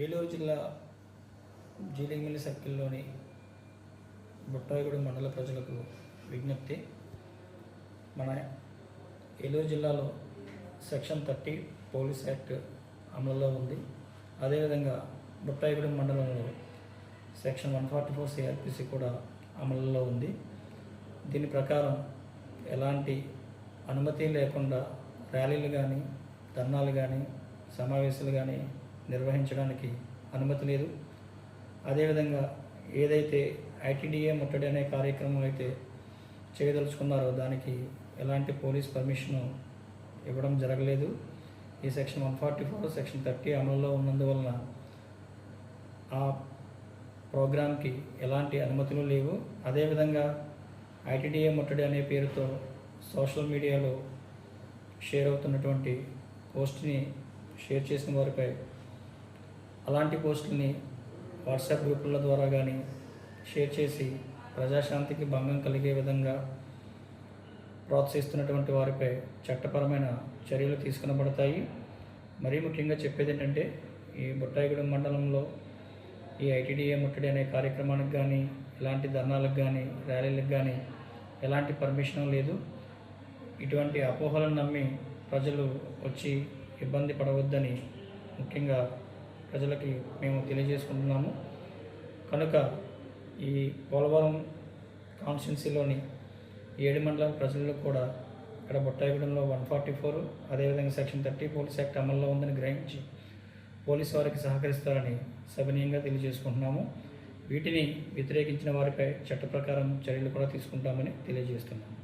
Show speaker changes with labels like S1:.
S1: ఏలూరు జిల్లా జిలిమిలి సర్కిల్లోని బుట్టాయిగూడ మండల ప్రజలకు విజ్ఞప్తి. మన ఏలూరు జిల్లాలో సెక్షన్ థర్టీ పోలీస్ యాక్ట్ అమలులో ఉంది. అదేవిధంగా బుట్టాయిగూడెం మండలంలో section one forty four CrPC కూడా అమలులో ఉంది. దీని ప్రకారం ఎలాంటి అనుమతి లేకుండా ర్యాలీలు కానీ ధర్నాలు కానీ సమావేశాలు కానీ నిర్వహించడానికి అనుమతి లేదు. అదేవిధంగా ఏదైతే ఐటీడీఏ ముట్టడి అనే కార్యక్రమం అయితే చేయదలుచుకున్నారో దానికి ఎలాంటి పోలీస్ పర్మిషన్ ఇవ్వడం జరగలేదు. ఈ section one forty four section thirty అమలులో ఉన్నందువలన ఆ ప్రోగ్రాంకి ఎలాంటి అనుమతులు లేవు. అదేవిధంగా ఐటీడీఏ ముట్టడి అనే పేరుతో సోషల్ మీడియాలో షేర్ అవుతున్నటువంటి పోస్ట్ని షేర్ చేసిన వారిపై అలాంటి పోస్టుల్ని వాట్సాప్ గ్రూపుల ద్వారా కానీ షేర్ చేసి ప్రజాశాంతికి భంగం కలిగే విధంగా ప్రోత్సహిస్తున్నటువంటి వారిపై చట్టపరమైన చర్యలు తీసుకునబడతాయి. మరీ ముఖ్యంగా చెప్పేది ఏంటంటే ఈ బుట్టాయిగూడెం మండలంలో ఈ ఐటీడీఏ ముట్టడి అనే కార్యక్రమానికి కానీ ఇలాంటి ధర్నాలకు కానీ ర్యాలీలకు కానీ ఎలాంటి పర్మిషన్ లేదు. ఇటువంటి అపోహలను నమ్మి ప్రజలు వచ్చి ఇబ్బంది పడవద్దని ముఖ్యంగా ప్రజలకి మేము తెలియజేసుకుంటున్నాము. కనుక ఈ పోలవరం కాన్స్టిట్యున్సీలోని ఏడు మండలాల ప్రజలకు కూడా ఇక్కడ బొట్టాయిగూడెంలో వన్ ఫార్టీ ఫోర్ అదేవిధంగా సెక్షన్ థర్టీ పోలీస్ యాక్ట్ అమల్లో ఉందని గ్రహించి పోలీసు వారికి సహకరిస్తారని సవినీయంగా తెలియజేసుకుంటున్నాము. వీటిని వ్యతిరేకించిన వారిపై చట్ట ప్రకారం చర్యలు కూడా తీసుకుంటామని తెలియజేస్తున్నాము.